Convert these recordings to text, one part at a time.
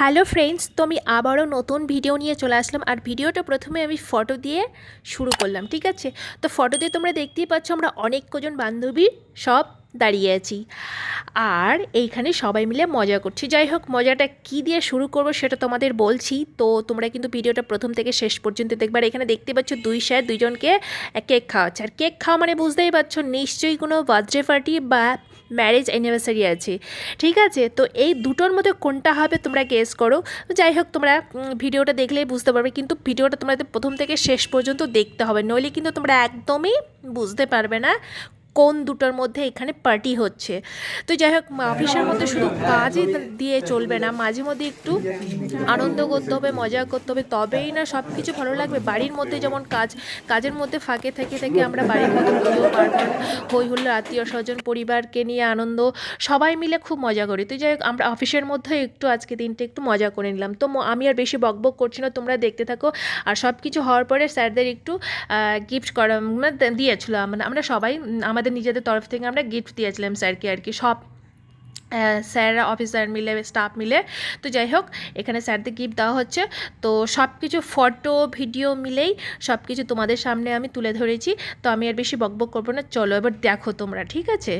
Hello friends, তো আমি আবারও নতুন ভিডিও নিয়ে চলে আসলাম আর ভিডিওটা প্রথমে আমি ফটো দিয়ে শুরু করলাম, ঠিক আছে? তো ফটো দিয়ে তোমরা দেখতেই পাচ্ছ আমরা অনেক কজন বান্ধবী, সব দাঁড়িয়ে আছি আর এইখানে সবাই মিলে মজা করছি। যাই হোক, মজাটা কি দিয়ে শুরু করব সেটা তোমাদের বলছি। তো তোমরা কিন্তু ভিডিওটা প্রথম থেকে শেষ পর্যন্ত দেখবার এখানে দেখতে পাচ্ছ দুই স্যার দুইজনকে কেক খাওয়াচ্ছে। আর কেক খাওয়া মানে বুঝতেই পারছ, নিশ্চয়ই কোনো বার্থডে পার্টি বা ম্যারেজ অ্যানিভার্সারি আছে। ঠিক আছে? তো এই দুটোর মধ্যে কোনটা হবে তোমরা গেস করো। যাই হোক, তোমরা ভিডিওটা দেখলেই বুঝতে পারবে। কিন্তু ভিডিওটা তোমাদের প্রথম থেকে শেষ পর্যন্ত দেখতে হবে। নইলে কিন্তু তোমরা একদমই বুঝতে পারবে না কোন দুটোর মধ্যে এখানে পার্টি হচ্ছে। তো যাই হোক অফিসের মধ্যে শুধু কাজই দিয়ে চলবে না মাঝে মধ্যে একটু আনন্দ করতে হবে মজা করতে হবে তবেই না সব কিছু ভালো লাগবে। বাড়ির মধ্যে যেমন কাজ কাজের মধ্যে ফাঁকে থেকে থেকে আমরা বাড়ির মধ্যে পুজো পার্বণ হই হুল্লো আত্মীয় স্বজন পরিবারকে নিয়ে আনন্দ সবাই মিলে খুব মজা করি। তো যাই হোক আমরা অফিসের মধ্যে একটু আজকে দিনটা একটু মজা করে নিলাম। তো আমি আর বেশি বকবক করছি না তোমরা দেখতে থাকো। আর সব কিছু হওয়ার পরে স্যারদের একটু গিফট করা মানে দিয়েছিল আমরা আমরা সবাই উম, আমাদের নিজেদের তরফ থেকে আমরা গিফট দিয়েছিলাম স্যারকে আর কি। সব স্যাররা অফিসার মিলে স্টাফ মিলে। তো যাই হোক, এখানে স্যারদের গিফট দেওয়া হচ্ছে। তো সব কিছু ফটো ভিডিও মিলেই সব কিছু তোমাদের সামনে আমি তুলে ধরেছি। তো আমি আর বেশি বকবক করব না। চলো এবার দেখো তোমরা, ঠিক আছে?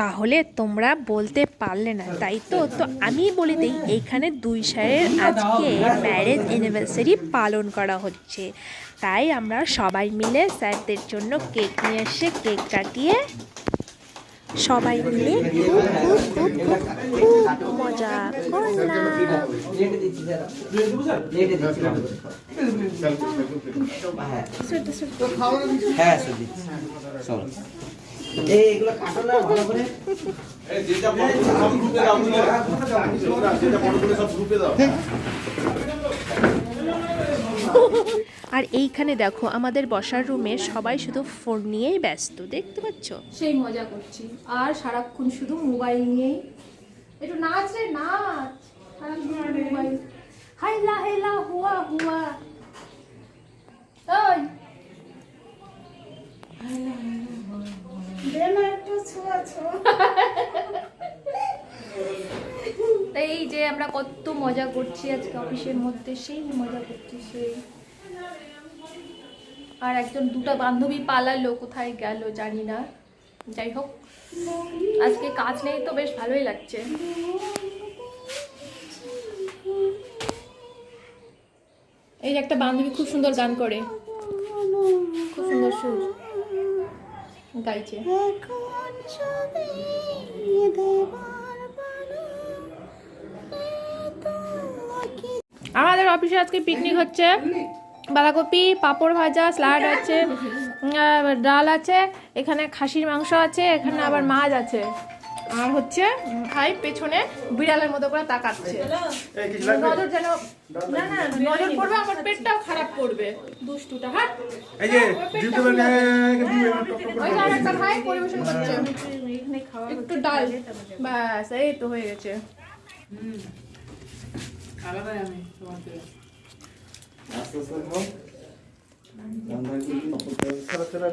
তাহলে তোমরা বলতে পারলে না তাই তো তো আমি বলে দিই এইখানে দুই স্যারের আজকে ম্যারেজ অ্যানিভার্সারি পালন করা হচ্ছে তাই আমরা সবাই মিলে স্যারদের জন্য কেক নিয়ে এসে কেক কাটিয়ে সবাই মিলে মজা করলাম হ্যাঁ সুজিত চলো এই এগুলো কাটো না ভালো করে। যেটা সব গ্রুপে দাও বুঝলে যেটা ফটো করে সব গ্রুপে দাও। আর এইখানে দেখো আমাদের বসার রুমে সবাই শুধু ফোন নিয়েই ব্যস্ত দেখতে পাচ্ছ? সেই মজা করছি। আর সারাক্ষণ শুধু মোবাইল নিয়েই। একটু নাচ রে নাচ। মোবাইল হাইলা হাইলা হুয়া হুয়া। ওই তাই এই যে আমরা কত মজা করছি আজকে অফিসের মধ্যে, সেই মজা করছি, সেই। আর একজন দুটো বান্ধবী পালালো, কোথায় গেল জানি না। যাই হোক, আজকে কাজ নেই তো, বেশ ভালোই লাগছে। এই একটা বান্ধবী খুব সুন্দর গান করে। খুব সুন্দর সুর। গাইছে। আমাদের অফিসে আজকে পিকনিক হচ্ছে। বাঁধাকপি পাঁপড় ভাজা স্যালাড আছে ডাল আছে এখানে খাসির মাংস আছে এখানে আবার মাছ আছে। আর হচ্ছে ভাই পেছনে বিড়ালের মতো করে তাকাচ্ছে। নজর যেন না না নজর পড়বে আমার পেটটাও খারাপ করবে। দুষ্টুটা হ্যাঁ এই যে ওই যে আরেকটা ভাই পরিবেশন করছে। একটু ডাল। ব্যাস এই তো হয়ে গেছে।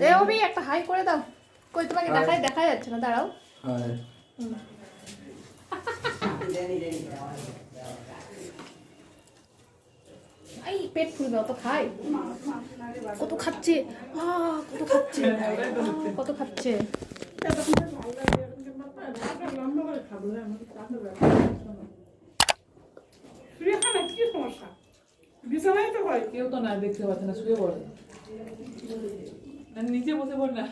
এ একটা হাই করে দাও। কই তোমাকে দেখাই দেখা যাচ্ছে না দাঁড়াও। এই পেট ফুলবে, অত খাই কত খাচ্ছে। কত খাচ্ছে। কত খাচ্ছে। বিছানায় তো হয় কেউ তো না দেখতে পাচ্ছে না, শুয়ে পড়ে। আর নিচে বসে পড় না।